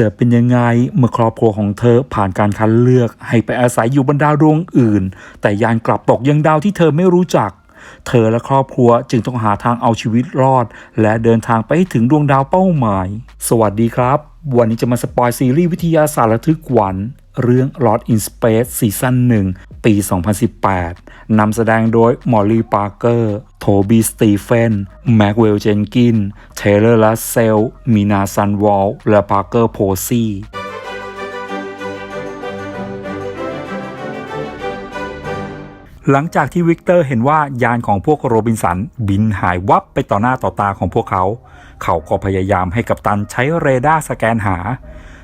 จะเป็นยังไงเมื่อครอบครัวของเธอผ่านการคัดเลือกให้ไปอาศัยอยู่บนดาวดวงอื่น แต่ยานกลับตกยังดาวที่เธอไม่รู้จัก เธอและครอบครัวจึงต้องหาทางเอาชีวิตรอด และเดินทางไปให้ถึงดวงดาวเป้าหมาย สวัสดีครับ วันนี้จะมาสปอยซีรีส์วิทยาศาสตร์ระทึกขวัญเรื่อง Lost in Space ซีซั่น1 ปี 2018 นำแสดงโดยมอลลี่ปาร์เกอร์ โทบีสตีเฟน แม็กเวลเจนกิน เทเลอร์ลัสเซล มีนาซันวอลและปาร์เกอร์โพซี่ หลังจากที่วิกเตอร์เห็นว่ายานของพวกโรบินสันบินหายวับไปต่อหน้าต่อตาของพวกเขา เขาก็พยายามให้กัปตันใช้เรดาร์สแกนหา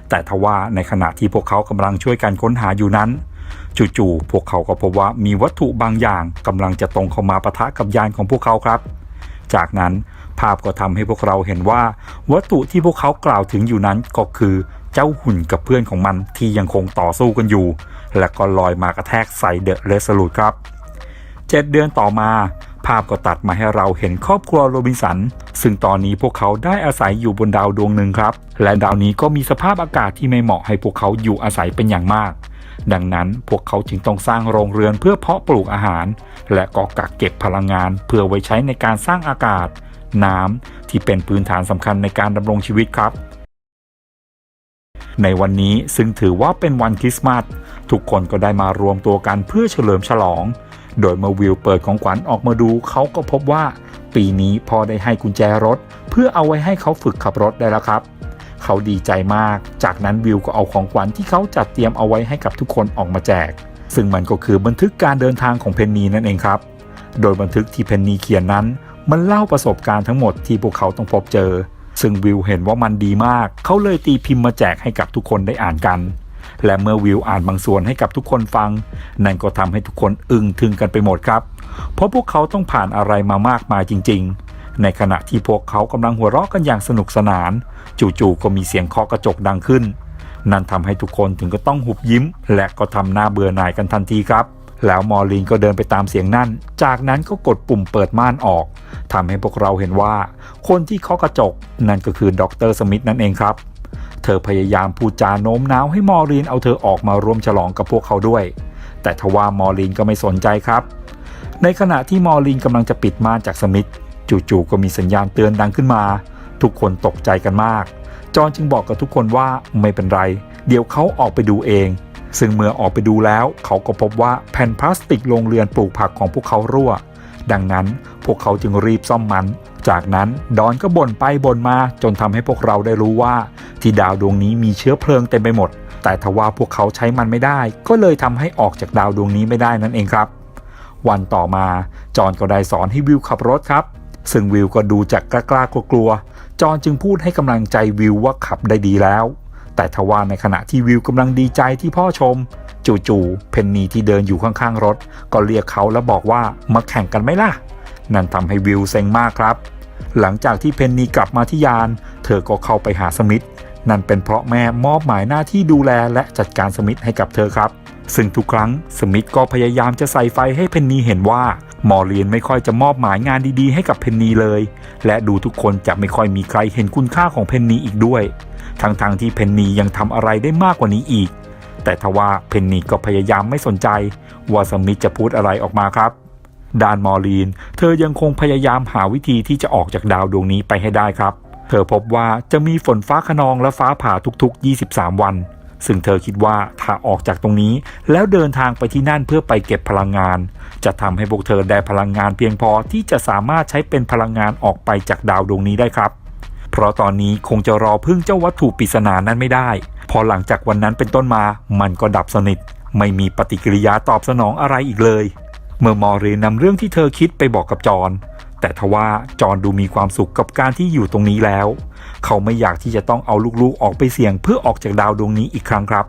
แต่ทว่าในขณะที่พวกเขากำลังช่วยกันค้นหาอยู่นั้น จู่ๆพวกเขาก็พบว่ามีวัตถุบางอย่างกำลังจะตรงเข้ามาปะทะกับยานของพวกเขาครับ จากนั้นภาพก็ทำให้พวกเราเห็นว่า วัตถุที่พวกเขากล่าวถึงอยู่นั้นก็คือเจ้าหุ่นกับเพื่อนของมันที่ยังคงต่อสู้กันอยู่ และก็ลอยมากระแทกใส่เดอะเรสลูดครับ เจ็ดเดือนต่อมา ภาพก็ตัดมาให้เราเห็นครอบครัวโรบินสัน ซึ่งตอนนี้พวกเขาได้อาศัยอยู่บนดาวดวงหนึ่งครับ และดาวนี้ก็มีสภาพอากาศที่ไม่เหมาะให้พวกเขาอยู่อาศัยเป็นอย่างมาก ดังนั้นพวกเขาจึงต้องสร้างโรงเรือนเพื่อเพาะปลูกอาหาร และก็กักเก็บพลังงาน เพื่อไว้ใช้ในการสร้างอากาศ น้ำที่เป็นพื้นฐานสำคัญในการดำรงชีวิตครับในวันนี้ซึ่งถือว่าเป็นวันคริสต์มาสทุกคนก็ได้มารวมตัวกันเพื่อเฉลิมฉลอง โดยเมื่อวิวเปิดของขวัญออกมาดูเขาก็พบว่า ปีนี้พ่อได้ให้กุญแจรถ เพื่อเอาไว้ให้เขาฝึกขับรถได้แล้วครับ เขาดีใจมาก จากนั้นวิวก็เอาของขวัญที่เขาจัดเตรียมเอาไว้ให้กับทุกคนออกมาแจก ซึ่งมันก็คือบันทึกการเดินทางของเพนนีนั่นเองครับ โดยบันทึกที่เพนนีเขียนนั้น มันเล่าประสบการณ์ทั้งหมดที่พวกเขาต้องพบเจอ ซึ่งวิวเห็นว่ามันดีมาก เขาเลยตีพิมพ์มาแจกให้กับทุกคนได้อ่านกัน และเมื่อวิวอ่านบางส่วนให้กับทุกคนฟัง นั่นก็ทำให้ทุกคนอึ้งทึงกันไปหมดครับ เพราะพวกเขาต้องผ่านอะไรมามากมายจริง ๆ ในขณะที่พวกเขากำลังหัวเราะกันอย่างสนุกสนาน จู่ๆก็มีเสียงเคาะกระจกดังขึ้น นั่นทำให้ทุกคนถึงก็ต้องหุบยิ้ม และก็ทำหน้าเบื่อหน่ายกันทันทีครับแล้วมอร์ลีนก็เดินไปตามเสียงนั่น จากนั้นก็กดปุ่มเปิดม่านออกทำให้พวกเราเห็นว่า คนที่เคาะกระจกนั่นก็คือดรสมิธนั่นเองครับ เธอพยายามพูดจาโน้มน้าวให้มอรีนเอาเธอออกมาร่วมฉลองกับพวกเขาด้วย แต่ทว่ามอรีนก็ไม่สนใจครับ ในขณะที่มอรีนกำลังจะปิดม่านจากสมิธจู่ๆก็มีสัญญาณเตือนดังขึ้นมา ทุกคนตกใจกันมาก จอห์นจึงบอกกับทุกคนว่าไม่เป็นไร เดี๋ยวเขาออกไปดูเอง ซึ่งเมื่อออกไปดูแล้ว เขาก็พบว่าแผ่นพลาสติกโรงเรือนปลูกผักของพวกเขารั่ว ดังนั้นพวกเขาจึงรีบซ่อมมัน จากนั้นดอนก็บ่นไปบ่นมาจนทำให้พวกเราได้รู้ว่า ที่ดาวดวงนี้มีเชื้อเพลิงเต็มไปหมด แต่ทว่าพวกเขาใช้มันไม่ได้ ก็เลยทำให้ออกจากดาวดวงนี้ไม่ได้นั่นเองครับ วันต่อมาจอห์นก็ได้สอนให้วิวขับรถครับ ซึ่งวิวก็ดูจากกล้ากลัวๆจอห์นจึงพูดให้กำลังใจวิวว่าขับได้ดีแล้ว แต่ทว่าในขณะที่วิวกำลังดีใจที่พ่อชมจู่ๆ เพนนีที่เดินอยู่ข้างๆ รถ ก็เรียกเขาแล้วบอกว่ามาแข่งกันไหมล่ะ นั่นทำให้วิวเซ็งมากครับ หลังจากที่เพนนีกลับมาที่ยาน เธอก็เข้าไปหาสมิธนั่นเป็นเพราะแม่มอบหมายหน้าที่ดูแลและจัดการสมิธให้กับเธอครับ ซึ่งทุกครั้งสมิธก็พยายามจะใส่ไฟให้เพนนีเห็นว่า มอร์เลียนไม่ค่อยจะมอบหมายงานดีๆ ให้กับเพนนีเลย และดูทุกคนจะไม่ค่อยมีใครเห็นคุณค่าของเพนนีอีกด้วย ทั้งๆทที่เพนนียังทำอะไรได้มากกว่านี้อีก แต่ทว่าเพนนีก็พยายามไม่สนใจ ว่าสมิธจะพูดอะไรออกมาครับ ดานมอร์ลีน เธอยังคงพยายามหาวิธีที่จะออกจากดาวดวงนี้ไปให้ได้ครับ เธอพบว่าจะมีฝนฟ้าขนองและฟ้าผ่าทุกๆ 23 วัน ซึ่งเธอคิดว่าถ้าออกจากตรงนี้ แล้วเดินทางไปที่นั่นเพื่อไปเก็บพลังงาน จะทำให้พวกเธอได้พลังงานเพียงพอที่จะสามารถใช้เป็นพลังงานออกไปจากดาวดวงนี้ได้ครับเพราะตอนนี้คงจะรอพึ่งเจ้าวัตถุปริศนานั้นไม่ได้ พอหลังจากวันนั้นเป็นต้นมา มันก็ดับสนิท ไม่มีปฏิกิริยาตอบสนองอะไรอีกเลย เมื่อมอรีนำเรื่องที่เธอคิดไปบอกกับจอนแต่ทว่าจอนดูมีความสุขกับการที่อยู่ตรงนี้แล้ว เขาไม่อยากที่จะต้องเอาลูกๆออกไปเสี่ยงเพื่อออกจากดาวดวงนี้อีกครั้งครับ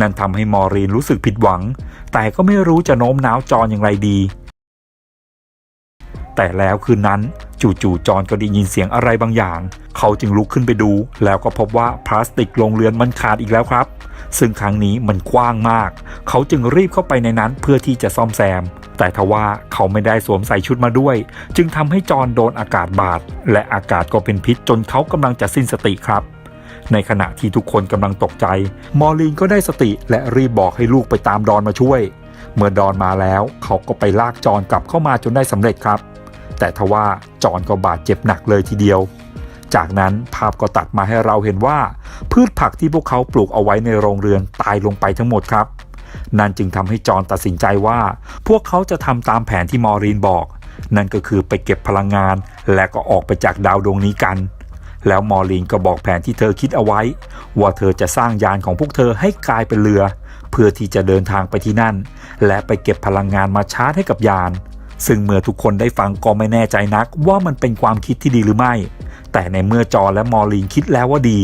นั่นทำให้มอรีนรู้สึกผิดหวัง แต่ก็ไม่รู้จะโน้มน้าวจอนอย่างไรดี แต่แล้วคืนนั้นจู่ๆจอห์นก็ได้ยินเสียงอะไรบางอย่าง เขาจึงลุกขึ้นไปดู แล้วก็พบว่าพลาสติกโรงเรือนมันขาดอีกแล้วครับ ซึ่งครั้งนี้มันกว้างมาก เขาจึงรีบเข้าไปในนั้นเพื่อที่จะซ่อมแซม แต่ทว่าเขาไม่ได้สวมใส่ชุดมาด้วย จึงทำให้จอห์นโดนอากาศบาด และอากาศก็เป็นพิษจนเขากำลังจะสิ้นสติครับในขณะที่ทุกคนกำลังตกใจ มอร์ลีนก็ได้สติและรีบบอกให้ลูกไปตามดอนมาช่วย เมื่อดอนมาแล้ว เขาก็ไปลากจอนกลับเข้ามาจนได้สำเร็จครับ แต่ทว่าจอนก็บาดเจ็บหนักเลยทีเดียว จากนั้นภาพก็ตัดมาให้เราเห็นว่า พืชผักที่พวกเขาปลูกเอาไว้ในโรงเรือนตายลงไปทั้งหมดครับ นั่นจึงทำให้จอนตัดสินใจว่า พวกเขาจะทำตามแผนที่มอรีนบอก นั่นก็คือไปเก็บพลังงาน และก็ออกไปจากดาวดวงนี้กันแล้วมอรีนก็บอกแผนที่เธอคิดเอาไว้ ว่าเธอจะสร้างยานของพวกเธอให้กลายเป็นเรือ เพื่อที่จะเดินทางไปที่นั่น และไปเก็บพลังงานมาชาร์จให้กับยาน ซึ่งเมื่อทุกคนได้ฟังก็ไม่แน่ใจนักว่ามันเป็นความคิดที่ดีหรือไม่ แต่ในเมื่อจอและมอรีนคิดแล้วว่าดี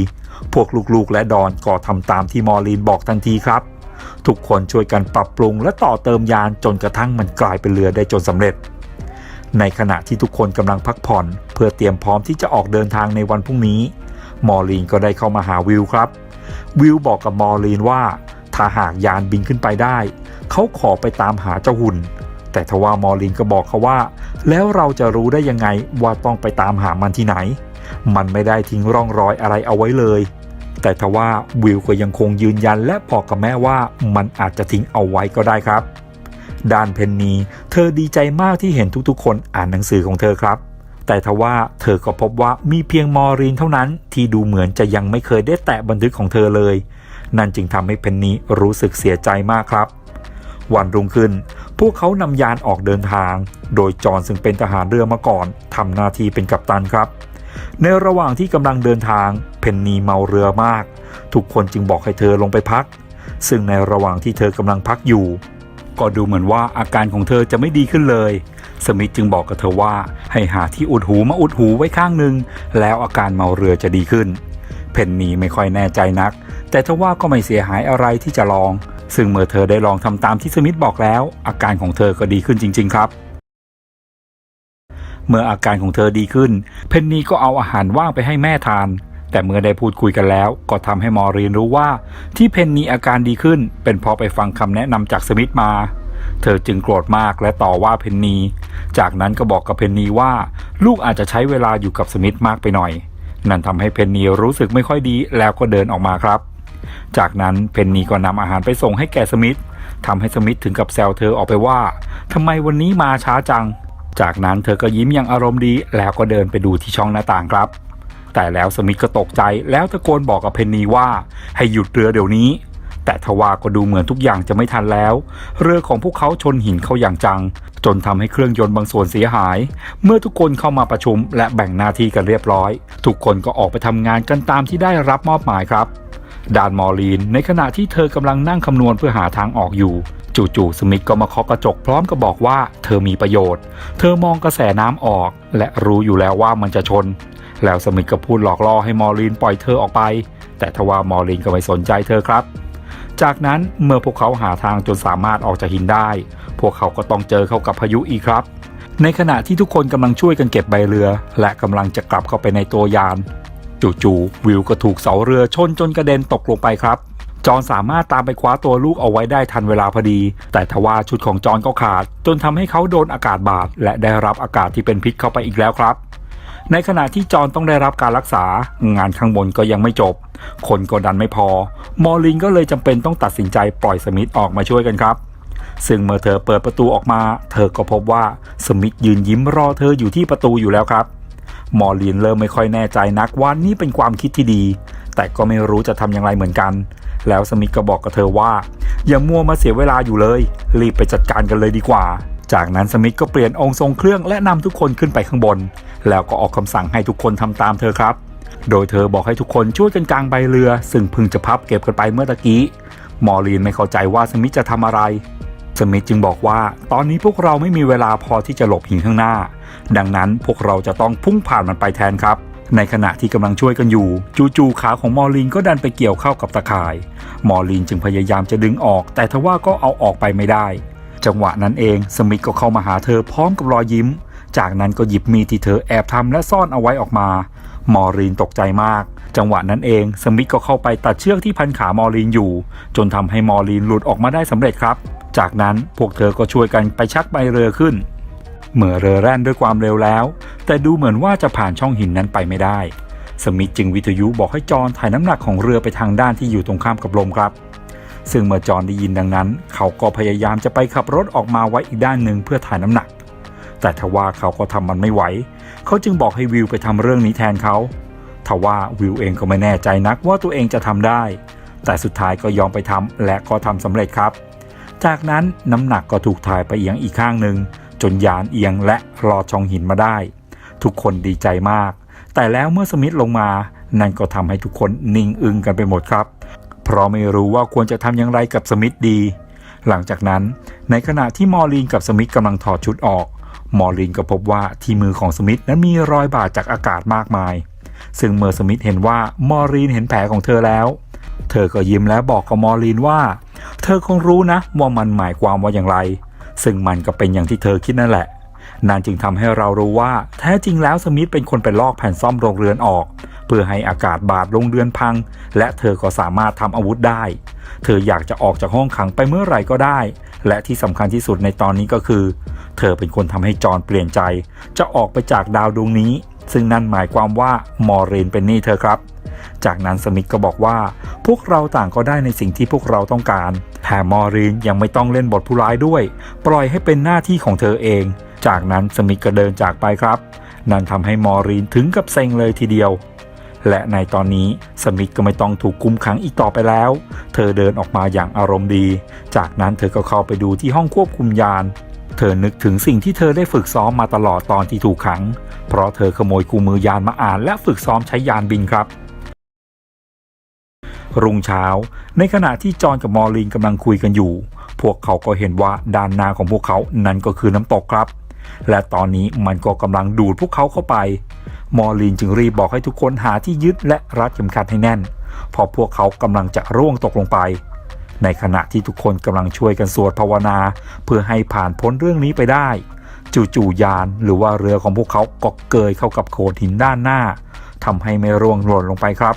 พวกลูกๆและดอนก็ทำตามที่มอรีนบอกทันทีครับ ทุกคนช่วยกันปรับปรุงและต่อเติมยานจนกระทั่งมันกลายเป็นเรือได้จนสำเร็จ ในขณะที่ทุกคนกำลังพักผ่อน เพื่อเตรียมพร้อมที่จะออกเดินทางในวันพรุ่งนี้ มอรีนก็ได้เข้ามาหาวิลครับ วิลบอกกับมอรีนว่าถ้าหากยานบินขึ้นไปได้ เขาขอไปตามหาเจ้าหุ่น แต่ทว่ามอรีนก็บอกเขาว่า แล้วเราจะรู้ได้ยังไงว่าต้องไปตามหามันที่ไหน มันไม่ได้ทิ้งร่องรอยอะไรเอาไว้เลย แต่ทว่าวิลก็ยังคงยืนยันและบอกกับแม่ว่ามันอาจจะทิ้งเอาไว้ก็ได้ครับ ด้านเพนนีเธอดีใจมากที่เห็นทุกๆ คนอ่านหนังสือของเธอครับ แต่ทว่าเธอก็พบว่ามีเพียงมอรีนเท่านั้น ที่ดูเหมือนจะยังไม่เคยได้แตะบันทึกของเธอเลย นั่นจึงทำให้เพนนีรู้สึกเสียใจมากครับวันรุ่งขึ้น วกเขานำยานออกเดินทาง โดยจอนซึ่งเป็นทหารเรือมาก่อนทำหน้าที่เป็นกัปตันครับ ในระหว่างที่กำลังเดินทางเพนนีเมาเรือมาก ทุกคนจึงบอกให้เธอลงไปพัก ซึ่งในระหว่างที่เธอกำลังพักอยู่ ก็ดูเหมือนว่าอาการของเธอจะไม่ดีขึ้นเลย สมิธจึงบอกกับเธอว่าให้หาที่อุดหูมาอุดหูไว้ข้างหนึ่งแล้วอาการเมาเรือจะดีขึ้น เพนนีไม่ค่อยแน่ใจนัก แต่ทว่าก็ไม่เสียหายอะไรที่จะลอง ซึ่งเมื่อเธอได้ลองทำตามที่สมิธบอกแล้ว อาการของเธอก็ดีขึ้นจริง ๆ ครับ เมื่ออาการของเธอดีขึ้น เพนนีก็เอาอาหารว่างไปให้แม่ทาน แต่เมื่อได้พูดคุยกันแล้ว ก็ทำให้มอรีนรู้ว่า ที่เพนนีอาการดีขึ้น เป็นเพราะไปฟังคำแนะนำจากสมิธมา เธอจึงโกรธมากและต่อว่าเพนนี จากนั้นก็บอกกับเพนนีว่า ลูกอาจจะใช้เวลาอยู่กับสมิธมากไปหน่อย นั่นทำให้เพนนีรู้สึกไม่ค่อยดีแล้วก็เดินออกมาครับ จากนั้นเพนนีก็นำอาหารไปส่งให้แก่สมิธทำให้สมิธถึงกับแซวเธอออกไปว่าทำไมวันนี้มาช้าจัง จากนั้นเธอก็ยิ้มอย่างอารมณ์ดี แล้วก็เดินไปดูที่ช่องหน้าต่างครับ แต่แล้วสมิธก็ตกใจแล้วตะโกนบอกกับเพนนีว่า ให้หยุดเรือเดี๋ยวนี้ แต่ทว่าก็ดูเหมือนทุกอย่างจะไม่ทันแล้ว เรือของพวกเขาชนหินเข้าอย่างจัง จนทำให้เครื่องยนต์บางส่วนเสียหาย เมื่อทุกคนเข้ามาประชุมและแบ่งหน้าที่กันเรียบร้อย ทุกคนก็ออกไปทำงานกันตามที่ได้รับมอบหมายครับ ด้านมอรีน ในขณะที่เธอกำลังนั่งคำนวณเพื่อหาทางออกอยู่จู่ๆสมิธก็มาเคาะกระจกพร้อมกับบอกว่าเธอมีประโยชน์ เธอมองกระแสน้ำออก และรู้อยู่แล้วว่ามันจะชน แล้วสมิธก็พูดหลอกล่อให้มอรีนปล่อยเธอออกไป แต่ทว่ามอรีนก็ไม่สนใจเธอครับ จากนั้นเมื่อพวกเขาหาทางจนสามารถออกจากหินได้ พวกเขาก็ต้องเจอเข้ากับพายุอีกครับ ในขณะที่ทุกคนกำลังช่วยกันเก็บใบเรือ และกำลังจะกลับเข้าไปในตัวยาน จู่ๆวิวก็ถูกเสาเรือชนจนกระเด็นตกลงไปครับจอนสามารถตามไปคว้าตัวลูกเอาไว้ได้ทันเวลาพอดี แต่ทว่าชุดของจอนก็ขาด จนทำให้เขาโดนอากาศบาด และได้รับอากาศที่เป็นพิษเข้าไปอีกแล้วครับ ในขณะที่จอนต้องได้รับการรักษา งานข้างบนก็ยังไม่จบ คนก็ดันไม่พอ มอลินก็เลยจำเป็นต้องตัดสินใจปล่อยสมิธออกมาช่วยกันครับ ซึ่งเมื่อเธอเปิดประตูออกมา เธอก็พบว่าสมิธยืนยิ้มรอเธออยู่ที่ประตูอยู่แล้วครับ มอลินเริ่มไม่ค่อยแน่ใจนักว่านี่เป็นความคิดที่ดี แต่ก็ไม่รู้จะทำอย่างไรเหมือนกัน แล้วสมิธก็บอกกับเธอว่า อย่ามัวมาเสียเวลาอยู่เลย รีบไปจัดการกันเลยดีกว่า จากนั้นสมิธก็เปลี่ยนองค์ทรงเครื่องและนำทุกคนขึ้นไปข้างบน แล้วก็ออกคำสั่งให้ทุกคนทำตามเธอครับ โดยเธอบอกให้ทุกคนช่วยกันกางใบเรือ ซึ่งพิ่งจะพับเก็บกันไปเมื่อตะกี้มอลีนไม่เข้าใจว่าสมิธจะทำอะไร สมิธจึงบอกว่าตอนนี้พวกเราไม่มีเวลาพอที่จะหลบหินข้างหน้า ดังนั้นพวกเราจะต้องพุ่งผ่านมันไปแทนครับ ในขณะที่กำลังช่วยกันอยู่ จู่ๆขาของมอลีนก็ดันไปเกี่ยวเข้ากับตะข่าย มอลีนจึงพยายามจะดึงออก แต่ทว่าก็เอาออกไปไม่ได้ จังหวะนั้นเองสมิธก็เข้ามาหาเธอพร้อมกับรอยยิ้ม จากนั้นก็หยิบมีดที่เธอแอบทำและซ่อนเอาไว้ออกมา มอรีนตกใจมากจังหวะนั้นเองสมิธก็เข้าไปตัดเชือกที่พันขามอรีนอยู่ จนทำให้มอรีนหลุดออกมาได้สำเร็จครับ จากนั้นพวกเธอก็ช่วยกันไปชักใบเรือขึ้น เมื่อเรือแล่นด้วยความเร็วแล้ว แต่ดูเหมือนว่าจะผ่านช่องหินนั้นไปไม่ได้ สมิธจึงวิทยุบอกให้จอห์นถ่ายน้ำหนักของเรือไปทางด้านที่อยู่ตรงข้ามกับลมครับ ซึ่งเมื่อจอห์นได้ยินดังนั้น เขาก็พยายามจะไปขับรถออกมาไว้อีกด้านหนึ่งเพื่อถ่ายน้ำหนัก แต่ทว่าเขาก็ทำมันไม่ไหว เขาจึงบอกให้วิวไปทำเรื่องนี้แทนเขาทว่าวิวเองก็ไม่แน่ใจนักว่าตัวเองจะทำได้ แต่สุดท้ายก็ยอมไปทำและก็ทำสำเร็จครับ จากนั้นน้ำหนักก็ถูกถ่ายไปเอียงอีกข้างหนึ่งจนยานเอียงและลอช่องหินมาได้ ทุกคนดีใจมาก แต่แล้วเมื่อสมิธลงมา นั่นก็ทำให้ทุกคนนิ่งอึ้งกันไปหมดครับ เพราะไม่รู้ว่าควรจะทำอย่างไรกับสมิธดี หลังจากนั้น ในขณะที่มอร์ลีนกับสมิธกำลังถอดชุดออก มอร์ลีนก็พบว่าที่มือของสมิธนั้นมีรอยบาดจากอากาศมากมาย ซึ่งเมื่อสมิธเห็นว่ามอร์ลีนเห็นแผลของเธอแล้ว เธอก็ยิ้มและบอกกับมอลีนว่า เธอคงรู้นะว่ามันหมายความว่าอย่างไร ซึ่งมันก็เป็นอย่างที่เธอคิดนั่นแหละนั่นจึงทำให้เรารู้ว่า แท้จริงแล้วสมิธเป็นคนไปลอกแผ่นซ่อมโรงเรือนออก เพื่อให้อากาศบาดโรงเรือนพัง และเธอก็สามารถทำอาวุธได้ เธออยากจะออกจากห้องขังไปเมื่อไหร่ก็ได้ และที่สำคัญที่สุดในตอนนี้ก็คือ เธอเป็นคนทำให้จอห์นเปลี่ยนใจ จะออกไปจากดาวดวงนี้ ซึ่งนั่นหมายความว่ามอร์เรนเป็นหนี่เธอครับ จากนั้นสมิธก็บอกว่า พวกเราต่างก็ได้ในสิ่งที่พวกเราต้องการแต่มอรีนยังไม่ต้องเล่นบทผู้ร้ายด้วย ปล่อยให้เป็นหน้าที่ของเธอเอง จากนั้นสมิธก็เดินจากไปครับ นั่นทำให้มอร์รีนถึงกับเซ็งเลยทีเดียวและในตอนนี้สมิธก็ไม่ต้องถูกคุมขังอีกต่อไปแล้ว เธอเดินออกมาอย่างอารมณ์ดี จากนั้นเธอก็เข้าไปดูที่ห้องควบคุมยาน เธอนึกถึงสิ่งที่เธอได้ฝึกซ้อมมาตลอดตอนที่ถูกขัง เพราะเธอขโมยคู่มือยานมาอ่านและฝึกซ้อมใช้ยานบินครับ รุ่งเช้า ในขณะที่จอห์นกับมอร์ลีนกำลังคุยกันอยู่ พวกเขาก็เห็นว่าด้านหน้าของพวกเขานั่นก็คือน้ำตกครับ และตอนนี้มันก็กำลังดูดพวกเขาเข้าไป มอร์ลีนจึงรีบบอกให้ทุกคนหาที่ยึดและรัดเข็มขัดให้แน่นเพราะพวกเขากำลังจะร่วงตกลงไป ในขณะที่ทุกคนกำลังช่วยกันสวดภาวนา เพื่อให้ผ่านพ้นเรื่องนี้ไปได้ จู่ๆยานหรือว่าเรือของพวกเขาก็เกยเข้ากับโขดหินด้านหน้าทำให้ไม่ร่วงหล่นลงไปครับ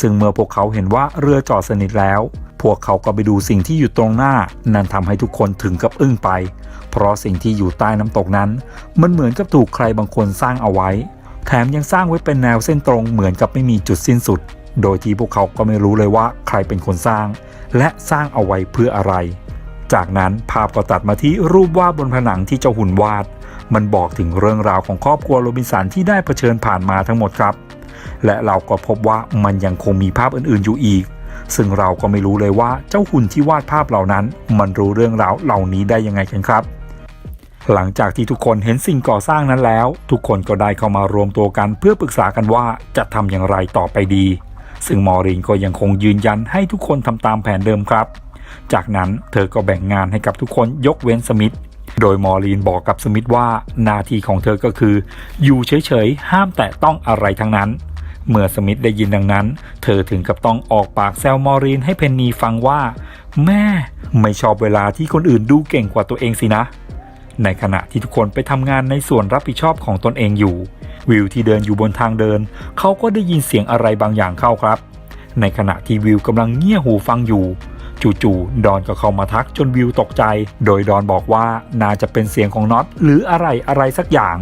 ซึ่งเมื่อพวกเขาเห็นว่าเรือจอดสนิทแล้ว พวกเขาก็ไปดูสิ่งที่อยู่ตรงหน้า นั่นทำให้ทุกคนถึงกับอึ้งไป เพราะสิ่งที่อยู่ใต้น้ำตกนั้น มันเหมือนกับถูกใครบางคนสร้างเอาไว้ แถมยังสร้างไว้เป็นแนวเส้นตรงเหมือนกับไม่มีจุดสิ้นสุด โดยที่พวกเขาก็ไม่รู้เลยว่าใครเป็นคนสร้าง และสร้างเอาไว้เพื่ออะไร จากนั้นภาพก็ตัดมาที่รูปวาดบนผนังที่เจ้าหุ่นวาด มันบอกถึงเรื่องราวของครอบครัวโรบินสันที่ได้เผชิญผ่านมาทั้งหมดครับ และเราก็พบว่ามันยังคงมีภาพอื่นๆอยู่อีก ซึ่งเราก็ไม่รู้เลยว่าเจ้าหุ่นที่วาดภาพเหล่านั้น มันรู้เรื่องราวเหล่านี้ได้ยังไงกันครับหลังจากที่ทุกคนเห็นสิ่งก่อสร้างนั้นแล้ว ทุกคนก็ได้เข้ามารวมตัวกันเพื่อปรึกษากันว่าจะทำอย่างไรต่อไปดี ซึ่งมอรินก็ยังคงยืนยันให้ทุกคนทำตามแผนเดิมครับ จากนั้นเธอก็แบ่งงานให้กับทุกคนยกเว้นสมิธโดยมอรีนบอกกับสมิธว่าหน้าที่ของเธอก็คือ อยู่เฉยๆ ห้ามแตะต้องอะไรทั้งนั้น เมื่อสมิธได้ยินดังนั้น เธอถึงกับต้องออกปากแซวมอรีนให้เพนนีฟังว่า แม่ไม่ชอบเวลาที่คนอื่นดูเก่งกว่าตัวเองสินะ ในขณะที่ทุกคนไปทำงานในส่วนรับผิดชอบของตนเองอยู่ วิวที่เดินอยู่บนทางเดิน เขาก็ได้ยินเสียงอะไรบางอย่างเข้าครับ ในขณะที่วิวกำลังเงี่ยหูฟังอยู่ จู่ๆดอนก็เข้ามาทักจนวิวตกใจ โดยดอนบอกว่าน่าจะเป็นเสียงของน็อตหรืออะไรอะไรสักอย่าง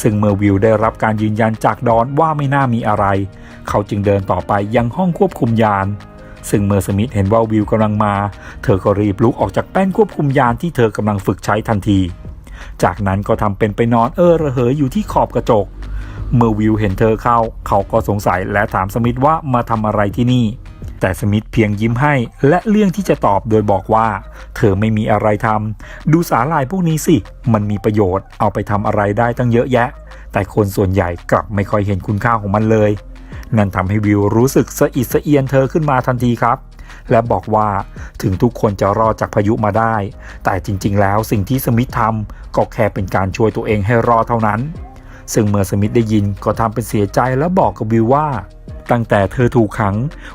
ซึ่งเมื่อวิวได้รับการยืนยันจากดอนว่าไม่น่ามีอะไร เขาจึงเดินต่อไปยังห้องควบคุมยานซึ่งเมื่อสมิธเห็นว่าวิวกำลังมา เธอก็รีบลุกออกจากแป้นควบคุมยานที่เธอกำลังฝึกใช้ทันที จากนั้นก็ทำเป็นไปนอนเออระเหยอยู่ที่ขอบกระจก เมื่อวิวเห็นเธอเข้า เขาก็สงสัยและถามสมิธว่ามาทำอะไรที่นี่ แต่สมิธเพียงยิ้มให้และเลี่ยงที่จะตอบโดยบอกว่า เธอไม่มีอะไรทำดูสาหร่ายพวกนี้สิ มันมีประโยชน์เอาไปทำอะไรได้ตั้งเยอะแยะ แต่คนส่วนใหญ่กลับไม่ค่อยเห็นคุณค่าของมันเลย นั่นทำให้วิวรู้สึกสะอิดสะเอียนเธอขึ้นมาทันทีครับและบอกว่าถึงทุกคนจะรอดจากพายุมาได้ แต่จริง ๆ แล้วสิ่งที่สมิธทำก็แค่เป็นการช่วยตัวเองให้รอดเท่านั้น ซึ่งเมื่อสมิธได้ยินก็ทำเป็นเสียใจแล้วบอกกับวิวว่า ตั้งแต่เธอถูกขัง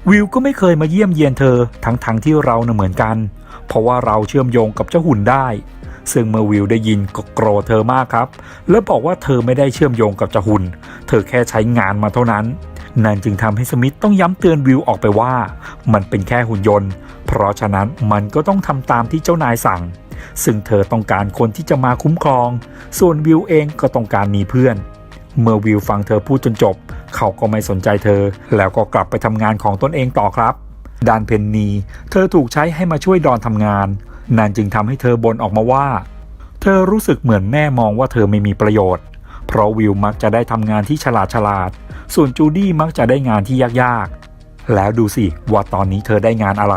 วิวก็ไม่เคยมาเยี่ยมเยียนเธอทั้งๆทที่เราเน่ะเหมือนกัน เพราะว่าเราเชื่อมโยงกับเจ้าหุ่นได้ ซึ่งเมื่อวิวได้ยินก็โกรธเธอมากครับ แล้วบอกว่าเธอไม่ได้เชื่อมโยงกับเจ้าหุ่น เธอแค่ใช้งานมาเท่านั้น นั่นจึงทำให้สมิธต้องย้ำเตือนวิวออกไปว่า มันเป็นแค่หุ่นยนต์ เพราะฉะนั้นมันก็ต้องทำตามที่เจ้านายสั่ง ซึ่งเธอต้องการคนที่จะมาคุ้มครอง ส่วนวิวเองก็ต้องการมีเพื่อน เมื่อวิวฟังเธอพูดจนจบ เขาก็ไม่สนใจเธอ แล้วก็กลับไปทำงานของตนเองต่อครับด้านเพนนีเธอถูกใช้ให้มาช่วยดอนทำงาน นั่นจึงทำให้เธอบ่นออกมาว่า เธอรู้สึกเหมือนแม่มองว่าเธอไม่มีประโยชน์ เพราะวิวมักจะได้ทำงานที่ฉลาดฉลาด ส่วนจูดี้มักจะได้งานที่ยากๆ แล้วดูสิว่าตอนนี้เธอได้งานอะไร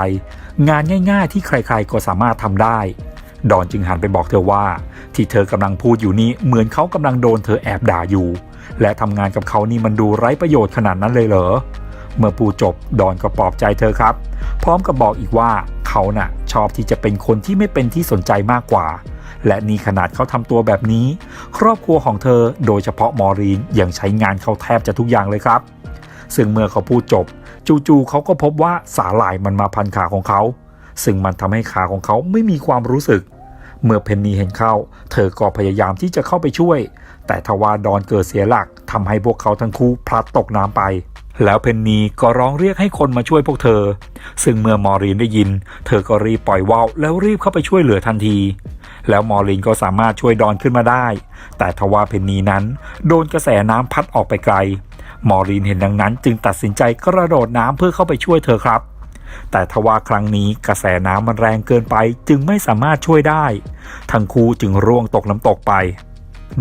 งานง่ายๆ ที่ใครๆก็สามารถทำได้ ดอนจึงหันไปบอกเธอว่า ที่เธอกำลังพูดอยู่นี้เหมือนเขากำลังโดนเธอแอบด่าอยู่ และทำงานกับเขานี่มันดูไร้ประโยชน์ขนาดนั้นเลยเหรอเมื่อพูดจบดอนก็ปลอบใจเธอครับ พร้อมกับบอกอีกว่าเขาน่ะชอบที่จะเป็นคนที่ไม่เป็นที่สนใจมากกว่า และนี่ขนาดเขาทำตัวแบบนี้ ครอบครัวของเธอโดยเฉพาะมอรีนยังใช้งานเขาแทบจะทุกอย่างเลยครับ ซึ่งเมื่อเขาพูดจบ จู่ๆเขาก็พบว่าสาหร่ายมันมาพันขาของเขา ซึ่งมันทำให้ขาของเขาไม่มีความรู้สึก เมื่อเพนนีเห็นเข้า เธอก็พยายามที่จะเข้าไปช่วย แต่ทว่าดอนเกิดเสียหลักทำให้พวกเขาทั้งคู่พลัดตกน้ำไปแล้วเพนนีก็ร้องเรียกให้คนมาช่วยพวกเธอ ซึ่งเมื่อมอรีนได้ยิน เธอก็รีบปล่อยว่าวแล้วรีบเข้าไปช่วยเหลือทันที แล้วมอรีนก็สามารถช่วยดอนขึ้นมาได้ แต่ทว่าเพนนีนั้น โดนกระแสน้ำพัดออกไปไกล มอรีนเห็นดังนั้นจึงตัดสินใจกระโดดน้ำเพื่อเข้าไปช่วยเธอครับ แต่ทว่าครั้งนี้กระแสน้ำมันแรงเกินไปจึงไม่สามารถช่วยได้ ทั้งคู่จึงร่วงตกน้ำตกไป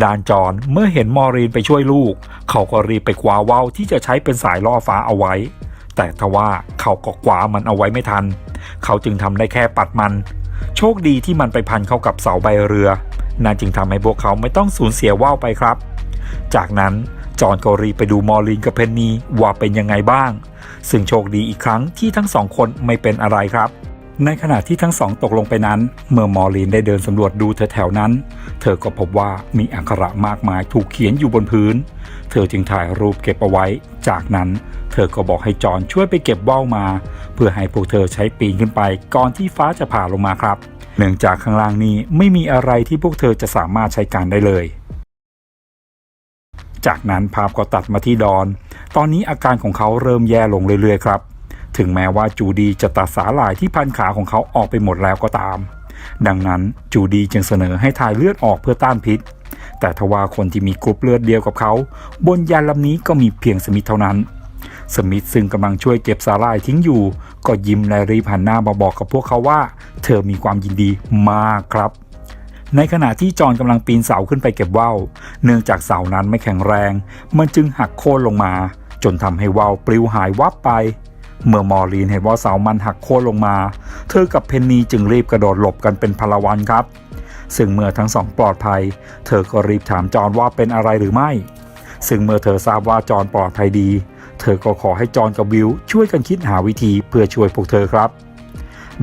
ดานจอนเมื่อเห็นมอรีนไปช่วยลูก เขาก็รีบไปคว้าว่าวที่จะใช้เป็นสายล่อฟ้าเอาไว้ แต่ทว่าเขาก็คว้ามันเอาไว้ไม่ทัน เขาจึงทำได้แค่ปัดมัน โชคดีที่มันไปพันเข้ากับเสาใบเรือ นั่นจึงทำให้พวกเขาไม่ต้องสูญเสียว่าวไปครับ จากนั้นจอนก็รีไปดูมอรีนกับเพนนีว่าเป็นยังไงบ้าง ซึ่งโชคดีอีกครั้งที่ทั้งสองคนไม่เป็นอะไรครับ ในขณะที่ทั้งสองตกลงไปนั้น เมื่อมอรีนได้เดินสำรวจดูแถวๆนั้น เธอก็พบว่ามีอักขระมากมายถูกเขียนอยู่บนพื้น เธอจึงถ่ายรูปเก็บเอาไว้ จากนั้นเธอก็บอกให้จอนช่วยไปเก็บว่าวมา เพื่อให้พวกเธอใช้ปีนขึ้นไปก่อนที่ฟ้าจะผ่าลงมาครับ เนื่องจากข้างล่างนี้ไม่มีอะไรที่พวกเธอจะสามารถใช้การได้เลย จากนั้นภาพก็ตัดมาที่ดอน ตอนนี้อาการของเขาเริ่มแย่ลงเรื่อยๆครับ ถึงแม้ว่าจูดีจะตัดสาหร่ายที่พันขาของเขาออกไปหมดแล้วก็ตาม ดังนั้นจูดีจึงเสนอให้ถ่ายเลือดออกเพื่อต้านพิษ แต่ทว่าคนที่มีกรุ๊ปเลือดเดียวกับเขา บนยานลำนี้ก็มีเพียงสมิธเท่านั้น สมิธซึ่งกำลังช่วยเก็บสาหร่ายทิ้งอยู่ ก็ยิ้มและรีบหันหน้ามาบอกกับพวกเขาว่า เธอมีความยินดีมากครับในขณะที่จอนกำลังปีนเสาขึ้นไปเก็บว่าว เนื่องจากเสานั้นไม่แข็งแรง มันจึงหักโค่นลงมา จนทำให้ว่าวปลิวหายวับไป เมื่อมอรีนเห็นว่าเสามันหักโค่นลงมา เธอกับเพนนีจึงรีบกระโดดหลบกันเป็นพลวันครับ ซึ่งเมื่อทั้งสองปลอดภัย เธอก็รีบถามจอนว่าเป็นอะไรหรือไม่ ซึ่งเมื่อเธอทราบว่าจอนปลอดภัยดี เธอก็ขอให้จอนกับวิวช่วยกันคิดหาวิธีเพื่อช่วยพวกเธอครับ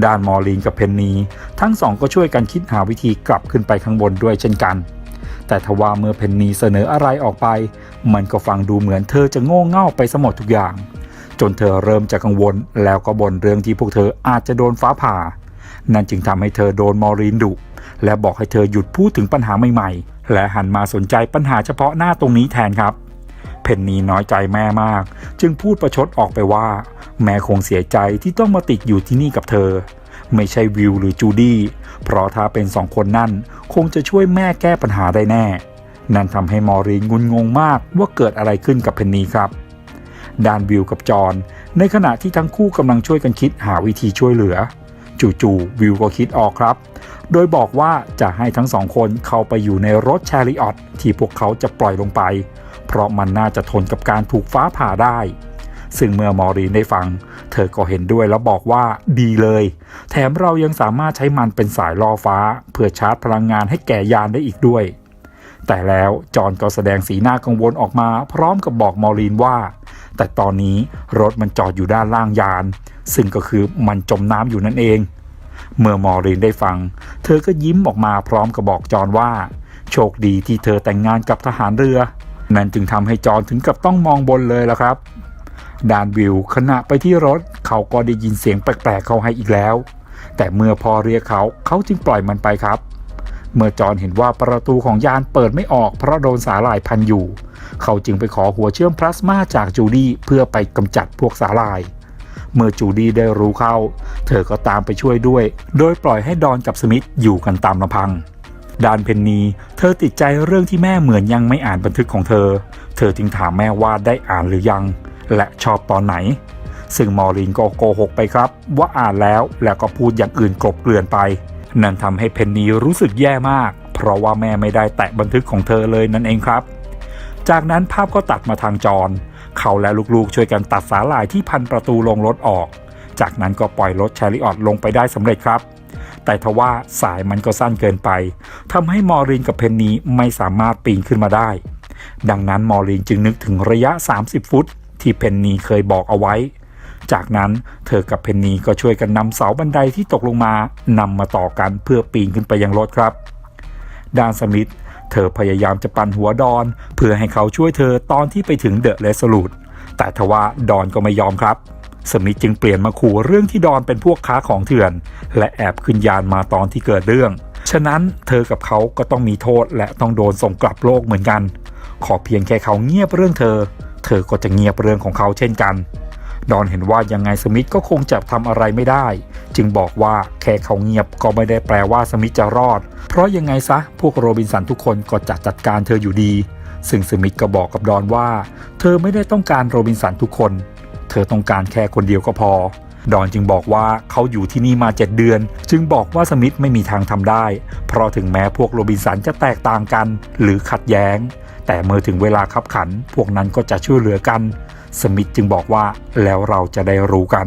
ด้านมอรีนกับเพนนีทั้งสองก็ช่วยกันคิดหาวิธีกลับขึ้นไปข้างบนด้วยเช่นกันแต่ทว่าเมื่อเพนนีเสนออะไรออกไป มันก็ฟังดูเหมือนเธอจะโง่เง่าไปสมดทุกอย่าง จนเธอเริ่มจะกังวล แล้วก็บ่นเรื่องที่พวกเธออาจจะโดนฟ้าผ่า นั่นจึงทำให้เธอโดนมอรีนดุและบอกให้เธอหยุดพูดถึงปัญหาใหม่ๆ และหันมาสนใจปัญหาเฉพาะหน้าตรงนี้แทนครับ เพนนีน้อยใจแม่มาก จึงพูดประชดออกไปว่า แม่คงเสียใจที่ต้องมาติดอยู่ที่นี่กับเธอ ไม่ใช่วิวหรือจูดี้เพราะถ้าเป็นสองคนนั่นคงจะช่วยแม่แก้ปัญหาได้แน่ นั่นทำให้มอรีนงุนงงมากว่าเกิดอะไรขึ้นกับเพนนีครับ ด้านวิวกับจอห์นในขณะที่ทั้งคู่กำลังช่วยกันคิดหาวิธีช่วยเหลือ จู่ๆวิวก็คิดออกครับ โดยบอกว่าจะให้ทั้งสองคนเข้าไปอยู่ในรถแชริออตที่พวกเขาจะปล่อยลงไป เพราะมันน่าจะทนกับการถูกฟ้าผ่าได้ ซึ่งเมื่อมอรีนได้ฟัง เธอก็เห็นด้วยแล้วบอกว่าดีเลย แถมเรายังสามารถใช้มันเป็นสายล่อฟ้า เพื่อชาร์จพลังงานให้แก่ยานได้อีกด้วยแต่แล้วจอห์นก็แสดงสีหน้ากังวลออกมา พร้อมกับบอกมอรีนว่า แต่ตอนนี้รถมันจอดอยู่ด้านล่างยาน ซึ่งก็คือมันจมน้ำอยู่นั่นเอง เมื่อมอรีนได้ฟัง เธอก็ยิ้มออกมาพร้อมกับบอกจอนว่า โชคดีที่เธอแต่งงานกับทหารเรือ นั่นจึงทำให้จอนถึงกับต้องมองบนเลยละครับดานวิวขณะไปที่รถเขาก็ได้ยินเสียงแปลกๆเข้าให้อีกแล้ว แต่เมื่อพอเรียกเขาเขาจึงปล่อยมันไปครับ เมื่อจอนเห็นว่าประตูของยานเปิดไม่ออกเพราะโดนสาหร่ายพันอยู่ เขาจึงไปขอหัวเชื่อมพลาสมาจากจูดี้เพื่อไปกำจัดพวกสาหร่าย เมื่อจูดี้ได้รู้เข้า เธอก็ตามไปช่วยด้วย โดยปล่อยให้ดอนกับสมิธอยู่กันตามลำพังดานเพนนี เธอติดใจเรื่องที่แม่เหมือนยังไม่อ่านบันทึกของเธอ เธอจึงถามแม่ว่าได้อ่านหรือยัง และชอบตอนไหน ซึ่งมอรินก็โกหกไปครับ ว่าอ่านแล้วแล้วก็พูดอย่างอื่นกลบเกลื่อนไป นั่นทำให้เพนนีรู้สึกแย่มาก เพราะว่าแม่ไม่ได้แตะบันทึกของเธอเลยนั่นเองครับ จากนั้นภาพก็ตัดมาทางจอนเขาและลูกๆช่วยกันตัดสาหร่ายที่พันประตูลงรถออก จากนั้นก็ปล่อยรถแชริออตลงไปได้สำเร็จครับแต่ทว่าสายมันก็สั้นเกินไปทำให้มอรินกับเพนนีไม่สามารถปีนขึ้นมาได้ ดังนั้นมอรินจึงนึกถึงระยะ 30 ฟุต ที่เพนนีเคยบอกเอาไว้ จากนั้นเธอกับเพนนีก็ช่วยกันนำเสาบันไดที่ตกลงมานำมาต่อกันเพื่อปีนขึ้นไปยังรถครับ ดานสมิธ เธอพยายามจะปั่นหัวดอน เพื่อให้เขาช่วยเธอตอนที่ไปถึงเดอะเรสลูดแต่ทว่าดอนก็ไม่ยอมครับ สมิธจึงเปลี่ยนมาขู่เรื่องที่ดอนเป็นพวกค้าของเถื่อน และแอบขึ้นยานมาตอนที่เกิดเรื่อง ฉะนั้นเธอกับเขาก็ต้องมีโทษและต้องโดนส่งกลับโลกเหมือนกัน ขอเพียงแค่เขาเงียบเรื่องเธอ เธอก็จะเงียบเรื่องของเขาเช่นกัน ดอนเห็นว่ายังไงสมิธก็คงจะทำอะไรไม่ได้ จึงบอกว่าแค่เขาเงียบก็ไม่ได้แปลว่าสมิธจะรอด เพราะยังไงซะพวกโรบินสันทุกคนก็จะจัดการเธออยู่ดี ซึ่งสมิธก็บอกกับดอนว่า เธอไม่ได้ต้องการโรบินสันทุกคน เธอต้องการแค่คนเดียวก็พอ ดอนจึงบอกว่าเขาอยู่ที่นี่มา7เดือน จึงบอกว่าสมิธไม่มีทางทำได้ เพราะถึงแม้พวกโรบินสันจะแตกต่างกัน หรือขัดแย้ง แต่เมื่อถึงเวลาขับขัน พวกนั้นก็จะช่วยเหลือกัน สมิธจึงบอกว่าแล้วเราจะได้รู้กัน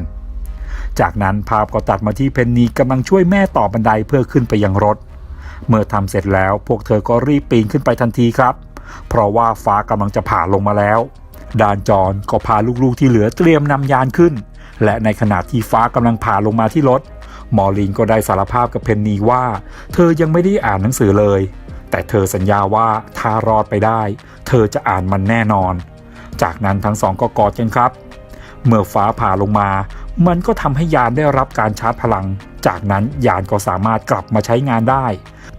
จากนั้นภาพก็ตัดมาที่เพนนีกำลังช่วยแม่ต่อบันไดเพื่อขึ้นไปยังรถ เมื่อทำเสร็จแล้วพวกเธอก็รีบปีนขึ้นไปทันทีครับ เพราะว่าฟ้ากำลังจะผ่าลงมาแล้วดานจอนก็พาลูกๆที่เหลือเตรียมนำยานขึ้น และในขณะที่ฟ้ากำลังผ่าลงมาที่รถมอลินก็ได้สารภาพกับเพนนีว่า เธอยังไม่ได้อ่านหนังสือเลย แต่เธอสัญญาว่าถ้ารอดไปได้ เธอจะอ่านมันแน่นอน จากนั้นทั้งสองก็กอดกันครับ เมื่อฟ้าผ่าลงมา มันก็ทำให้ยานได้รับการชาร์จพลัง จากนั้นยานก็สามารถกลับมาใช้งานได้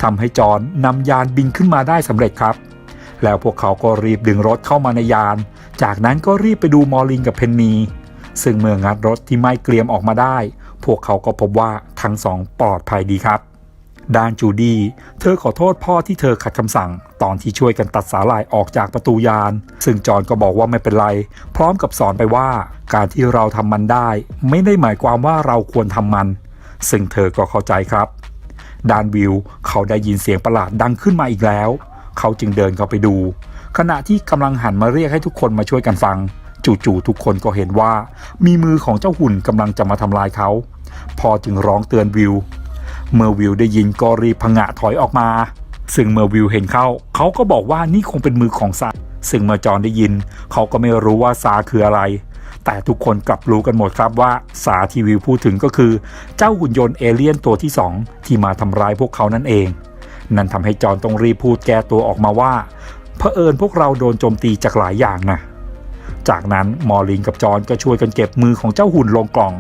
ทำให้จอนนำยานบินขึ้นมาได้สำเร็จครับ แล้วพวกเขาก็รีบดึงรถเข้ามาในยาน จากนั้นก็รีบไปดูมอลินกับเพนนี ซึ่งเมื่องัดรถที่ไม่เกรียมออกมาได้ พวกเขาก็พบว่าทั้งสองปลอดภัยดีครับ ด้านจูดี้เธอขอโทษพ่อที่เธอขัดคำสั่ง ตอนที่ช่วยกันตัดสาลายออกจากประตูยาน ซึ่งจอห์นก็บอกว่าไม่เป็นไร พร้อมกับสอนไปว่า การที่เราทำมันได้ ไม่ได้หมายความว่าเราควรทำมัน ซึ่งเธอก็เข้าใจครับ ดานวิวเขาได้ยินเสียงประหลาดดังขึ้นมาอีกแล้ว เขาจึงเดินเข้าไปดู ขณะที่กำลังหันมาเรียกให้ทุกคนมาช่วยกันฟัง จู่ๆทุกคนก็เห็นว่า มีมือของเจ้าหุ่นกำลังจะมาทำลายเขา พอจึงร้องเตือนวิว เมื่อวิวได้ยินก็รีบพงะถอยออกมา ซึ่งเมื่อวิวเห็นเข้า เขาก็บอกว่านี่คงเป็นมือของซาซึ่งเมื่อจอนได้ยิน เขาก็ไม่รู้ว่าซาคืออะไร แต่ทุกคนกลับรู้กันหมดครับว่าสาที่วิวพูดถึงก็คือ เจ้าหุ่นยนต์เอเลี่ยนตัวที่สองที่มาทำร้ายพวกเขานั่นเอง นั่นทำให้จอนต้องรีบพูดแก้ตัวออกมาว่าเผอิญพวกเราโดนโจมตีจากหลายอย่างนะ จากนั้นมอลินกับจอนก็ช่วยกันเก็บมือของเจ้าหุ่นลงกล่อง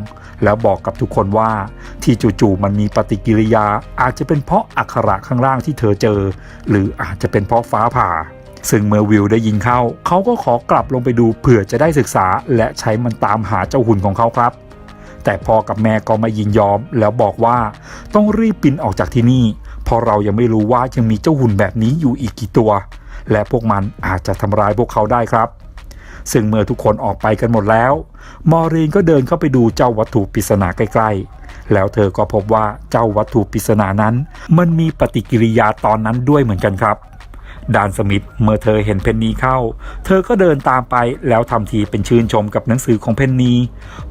แล้วบอกกับทุกคนว่าที่จู่ๆมันมีปฏิกิริยาอาจจะเป็นเพราะอักขระข้างล่างที่เธอเจอ หรืออาจจะเป็นเพราะฟ้าผ่า ซึ่งเมื่อวิวได้ยินเข้า เขาก็ขอกลับลงไปดูเผื่อจะได้ศึกษา และใช้มันตามหาเจ้าหุ่นของเขาครับ แต่พ่อกับแม่ก็ไม่ยินยอม แล้วบอกว่าต้องรีบปินออกจากที่นี่ เพราะเรายังไม่รู้ว่ายังมีเจ้าหุ่นแบบนี้อยู่อีกกี่ตัว และพวกมันอาจจะทำร้ายพวกเขาได้ครับ ซึ่งเมื่อทุกคนออกไปกันหมดแล้ว มอรีนก็เดินเข้าไปดูเจ้าวัตถุปริศนาใกล้ๆ แล้วเธอก็พบว่าเจ้าวัตถุปริศนานั้น มันมีปฏิกิริยาตอนนั้นด้วยเหมือนกันครับดานสมิธเมื่อเธอเห็นเพนนีเข้า เธอก็เดินตามไปแล้วทำทีเป็นชื่นชมกับหนังสือของเพนนี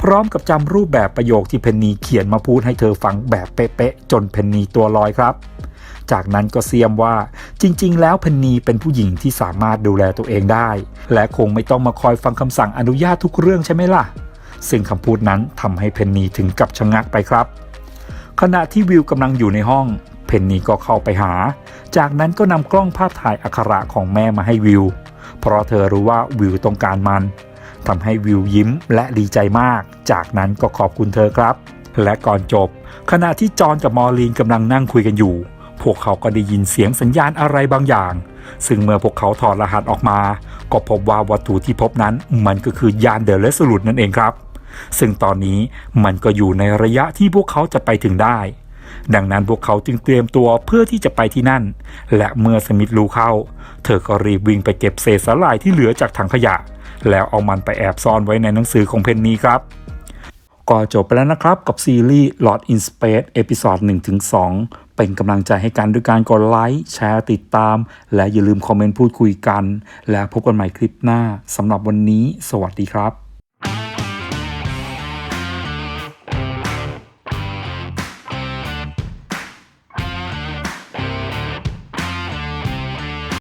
พร้อมกับจำรูปแบบประโยคที่เพนนีเขียนมาพูดให้เธอฟังแบบเป๊ะๆจนเพนนีตัวลอยครับ จากนั้นก็เสียมว่าจริง ๆ แล้วเพนนีเป็นผู้หญิงที่สามารถดูแลตัวเองได้ และคงไม่ต้องมาคอยฟังคำสั่งอนุญาตทุกเรื่องใช่ไหมล่ะ ซึ่งคำพูดนั้นทำให้เพนนีถึงกับชะงักไปครับ ขณะที่วิวกำลังอยู่ในห้องเพนนีก็เข้าไปหา จากนั้นก็นำกล้องภาพถ่ายอักขระของแม่มาให้วิว เพราะเธอรู้ว่าวิวต้องการมันทำให้วิวยิ้มและดีใจมาก จากนั้นก็ขอบคุณเธอครับ และก่อนจบ ขณะที่จอนกับมอลีนกำลังนั่งคุยกันอยู่ พวกเขาก็ได้ยินเสียงสัญญาณอะไรบางอย่าง ซึ่งเมื่อพวกเขาถอดรหัสออกมา ก็พบว่าวัตถุที่พบนั้นมันก็คือยานเดลเลสลูดนั่นเองครับ ซึ่งตอนนี้มันก็อยู่ในระยะที่พวกเขาจะไปถึงได้ ดังนั้นพวกเขาจึงเตรียมตัวเพื่อที่จะไปที่นั่น และเมื่อสมิธรู้เข้า เธอก็รีบวิ่งไปเก็บเศษสาหร่ายที่เหลือจากถังขยะ แล้วเอามันไปแอบซ่อนไว้ในหนังสือของเพนนีครับก็จบไปแล้วนะครับกับซีรีส์ Lord in Space เอพิ o d ด1-2 เป็นกำลังใจให้กันด้วยการกดไลค์แชร์ติดตาม และอย่าลืมคอมเมนต์พูดคุยกัน และพบกันใหม่คลิปหน้าสำหรับวันนี้ สวัสดีครับ